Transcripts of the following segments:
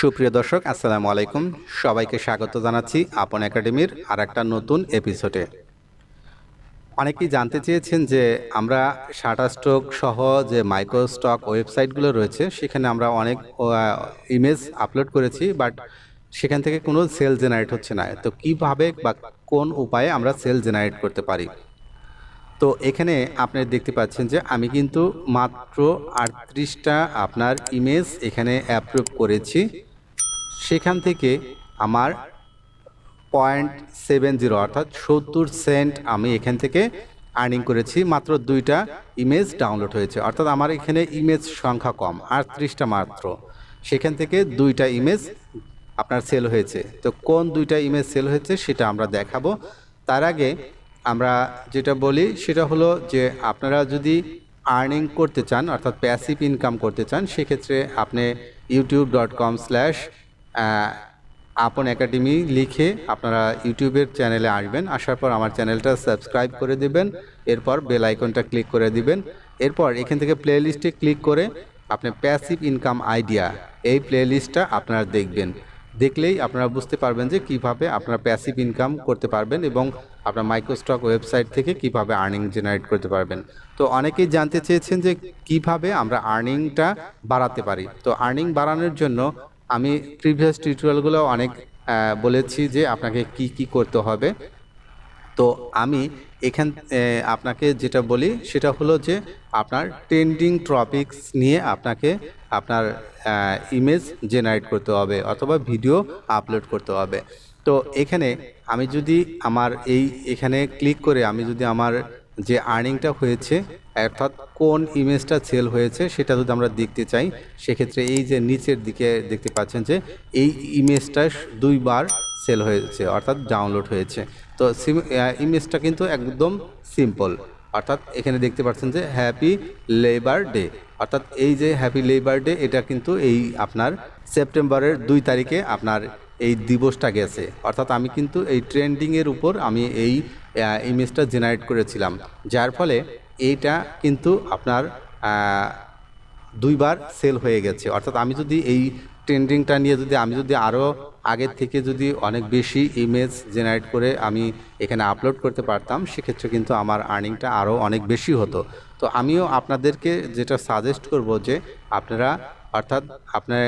সুপ্রিয় দর্শক, আসসালামু আলাইকুম। সবাইকে স্বাগত জানাচ্ছি আপন একাডেমির আর একটা নতুন এপিসোডে অনেকেই জানতে চেয়েছেন যে আমরা শাটার স্টক সহ যে মাইক্রো স্টক ওয়েবসাইটগুলো রয়েছে, সেখানে আমরা অনেক ইমেজ আপলোড করেছি বাট সেখান থেকে কোনো সেল জেনারেট হচ্ছে না। তো কীভাবে বা কোন উপায়ে আমরা সেল জেনারেট করতে পারি? তো এখানে আপনি দেখতে পাচ্ছেন যে আমি কিন্তু মাত্র আটত্রিশটা আপনার ইমেজ এখানে অ্যাপ্রুভ করেছি। সেখান থেকে আমার পয়েন্ট সেভেন জিরো অর্থাৎ সত্তর সেন্ট আমি এখান থেকে আর্নিং করেছি। মাত্র দুইটা ইমেজ ডাউনলোড হয়েছে। অর্থাৎ আমার এখানে ইমেজ সংখ্যা কম, আটত্রিশটা মাত্র। সেখান থেকে দুইটা ইমেজ আপনার সেল হয়েছে। তো কোন দুইটা ইমেজ সেল হয়েছে সেটা আমরা দেখাবো। তার আগে আমরা যেটা বলি সেটা হলো যে আপনারা যদি আর্নিং করতে চান, অর্থাৎ প্যাসিভ ইনকাম করতে চান, সেক্ষেত্রে আপনি YouTube dot com slash Apon academy লিখে আপনারা ইউটিউবের চ্যানেলে আসবেন, আসার পর আমার চ্যানেলটা সাবস্ক্রাইব করে দিবেন, এরপর বেল আইকনটা ক্লিক করে দিবেন। এরপর এখান থেকে প্লে লিস্টে ক্লিক করে আপনি প্যাসিভ ইনকাম আইডিয়া এই প্লে লিস্টটা আপনারা দেখবেন। দেখলেই আপনারা বুঝতে পারবেন যে কীভাবে আপনারা প্যাসিভ ইনকাম করতে পারবেন এবং আপনার মাইক্রোস্টক ওয়েবসাইট থেকে কীভাবে আর্নিং জেনারেট করতে পারবেন। তো অনেকেই জানতে চেয়েছেন যে কীভাবে আমরা আর্নিংটা বাড়াতে পারি। তো আর্নিং বাড়ানোর জন্য আমি প্রিভিয়াস টিউটোরিয়ালগুলো অনেক বলেছি যে আপনাকে কি কি করতে হবে। তো আমি এখান আপনাকে যেটা বলি সেটা হলো যে আপনার ট্রেন্ডিং টপিকস নিয়ে আপনাকে আপনার ইমেজ জেনারেট করতে হবে অথবা ভিডিও আপলোড করতে হবে। তো এখানে আমি যদি আমার এই, এখানে ক্লিক করে আমি যদি আমার যে আর্নিংটা হয়েছে, অর্থাৎ কোন ইমেজটা সেল হয়েছে সেটা যদি আমরা দেখতে চাই, সেক্ষেত্রে এই যে নিচের দিকে দেখতে পাচ্ছেন যে এই ইমেজটা দুইবার সেল হয়েছে, অর্থাৎ ডাউনলোড হয়েছে। তো ইমেজটা কিন্তু একদম সিম্পল অর্থাৎ এখানে দেখতে পাচ্ছেন যে হ্যাপি লেবার ডে অর্থাৎ এই যে হ্যাপি লেবার ডে এটা কিন্তু এই আপনার সেপ্টেম্বরের দুই তারিখে আপনার এই দিবসটা গেছে। অর্থাৎ আমি কিন্তু এই ট্রেন্ডিংয়ের উপর আমি এই ইমেজটা জেনারেট করেছিলাম। যার ফলে এইটা কিন্তু আপনার দুইবার সেল হয়ে গেছে। অর্থাৎ আমি যদি এই ট্রেন্ডিংটা নিয়ে যদি, আমি যদি আরও আগের থেকে যদি অনেক বেশি ইমেজ জেনারেট করে আমি এখানে আপলোড করতে পারতাম, সেক্ষেত্রে কিন্তু আমার আর্নিংটা আরও অনেক বেশি হতো। তো আমিও আপনাদেরকে যেটা সাজেস্ট করব যে, আপনারা, অর্থাৎ আপনার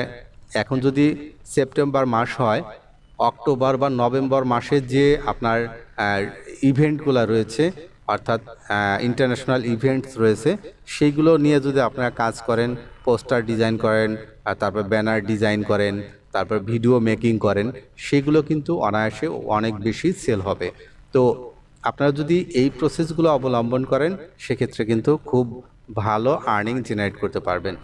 এখন যদি সেপ্টেম্বর মাস হয় অক্টোবর বা নভেম্বর মাসে যে আপনার ইভেন্টগুলো রয়েছে, অর্থাৎ ইন্টারন্যাশনাল ইভেন্টস রয়েছে, সেইগুলো নিয়ে যদি আপনারা কাজ করেন পোস্টার ডিজাইন করেন, আর তারপর ব্যানার ডিজাইন করেন, তারপর ভিডিও মেকিং করেন, সেগুলো কিন্তু অনায়াসে অনেক বেশি সেল হবে। তো আপনারা যদি এই প্রসেসগুলো অবলম্বন করেন, সেক্ষেত্রে কিন্তু খুব ভালো আর্নিং জেনারেট করতে পারবেন।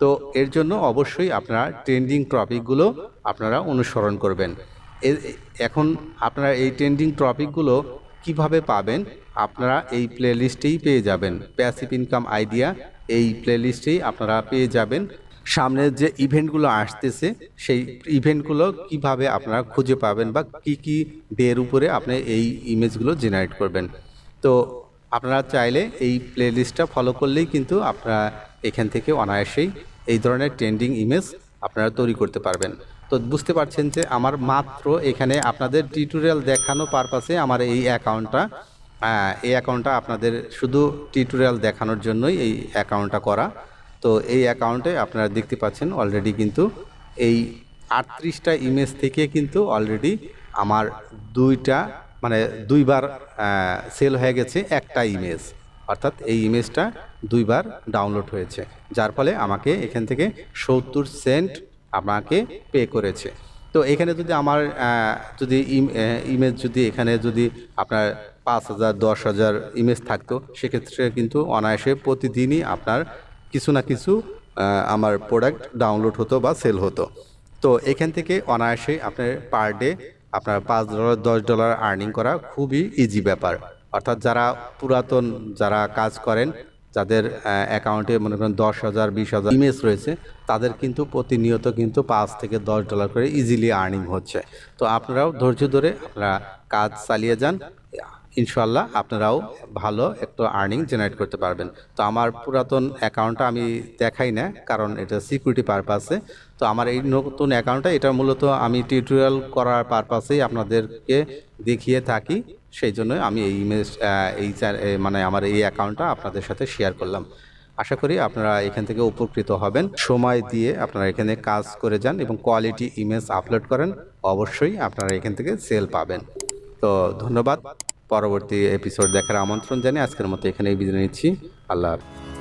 তো এর জন্য অবশ্যই আপনারা ট্রেন্ডিং টপিকগুলো আপনারা অনুসরণ করবেন। এখন আপনারা এই ট্রেন্ডিং টপিকগুলো কীভাবে পাবেন, আপনারা এই প্লেলিস্টেই পেয়ে যাবেন। প্যাসিভ ইনকাম আইডিয়া এই প্লেলিস্টেই আপনারা পেয়ে যাবেন। সামনের যে ইভেন্টগুলো আসতেছে, সেই ইভেন্টগুলো কীভাবে আপনারা খুঁজে পাবেন বা কি কি ডের উপরে আপনি এই ইমেজগুলো জেনারেট করবেন। তো আপনারা চাইলে এই প্লেলিস্টটা ফলো করলেই কিন্তু আপনারা এখান থেকে অনায়াসেই এই ধরনের ট্রেন্ডিং ইমেজ আপনারা তৈরি করতে পারবেন। তো বুঝতে পারছেন যে আমার মাত্র এখানে আপনাদের টিউটোরিয়াল দেখানো পারপাসে আমার এই অ্যাকাউন্টটা এই অ্যাকাউন্টটা আপনাদের শুধু টিউটোরিয়াল দেখানোর জন্যই এই অ্যাকাউন্টটা করা। তো এই অ্যাকাউন্টে আপনারা দেখতে পাচ্ছেন অলরেডি কিন্তু এই আটত্রিশটা ইমেজ থেকে কিন্তু অলরেডি আমার দুইটা মানে দুইবার সেল হয়ে গেছে একটা ইমেজ অর্থাৎ এই ইমেজটা দুইবার ডাউনলোড হয়েছে। যার ফলে আমাকে এখান থেকে সত্তর সেন্ট আমাকে পে করেছে। তো এখানে যদি আমার যদি ইমেজ যদি এখানে যদি আপনার পাঁচ হাজার, দশ হাজার ইমেজ থাকতো, সেক্ষেত্রে কিন্তু অনায়াসে প্রতিদিনই আপনার কিছু না কিছু আমার প্রোডাক্ট ডাউনলোড হতো বা সেল হতো। তো এখান থেকে অনায়াসে আপনার পার ডে আপনার পাঁচ ডলার দশ ডলার আর্নিং করা খুবই ইজি ব্যাপার। অর্থাৎ যারা পুরাতন যারা কাজ করেন যাদের অ্যাকাউন্টে মনে করেন দশ হাজার, বিশ হাজার ইমেজ রয়েছে, তাদের কিন্তু প্রতিনিয়ত কিন্তু পাঁচ থেকে দশ ডলার করে ইজিলি আর্নিং হচ্ছে। তো আপনারাও ধৈর্য ধরে আপনারা কাজ চালিয়ে যান। ইনশাল্লাহ আপনারাও ভালো একটু আর্নিং জেনারেট করতে পারবেন। তো আমার পুরাতন অ্যাকাউন্টটা আমি দেখাই না, কারণ এটা সিকিউরিটি পারপাসে তো আমার এই নতুন অ্যাকাউন্টটা এটা মূলত আমি টিউটোরিয়াল করার পারপাসেই আপনাদেরকে দেখিয়ে থাকি। সেই জন্য আমি এই ইমেজ এই মানে আমার এই অ্যাকাউন্টটা আপনাদের সাথে শেয়ার করলাম। আশা করি আপনারা এখান থেকে উপকৃত হবেন। সময় দিয়ে আপনারা এখানে কাজ করে যান এবং কোয়ালিটি ইমেজ আপলোড করেন। অবশ্যই আপনারা এখান থেকে সেল পাবেন। তো ধন্যবাদ। পরবর্তী এপিসোড দেখার আমন্ত্রণ জানিয়ে আজকের মতো এখানেই বিদায় নিচ্ছি। আল্লাহ হাফেজ।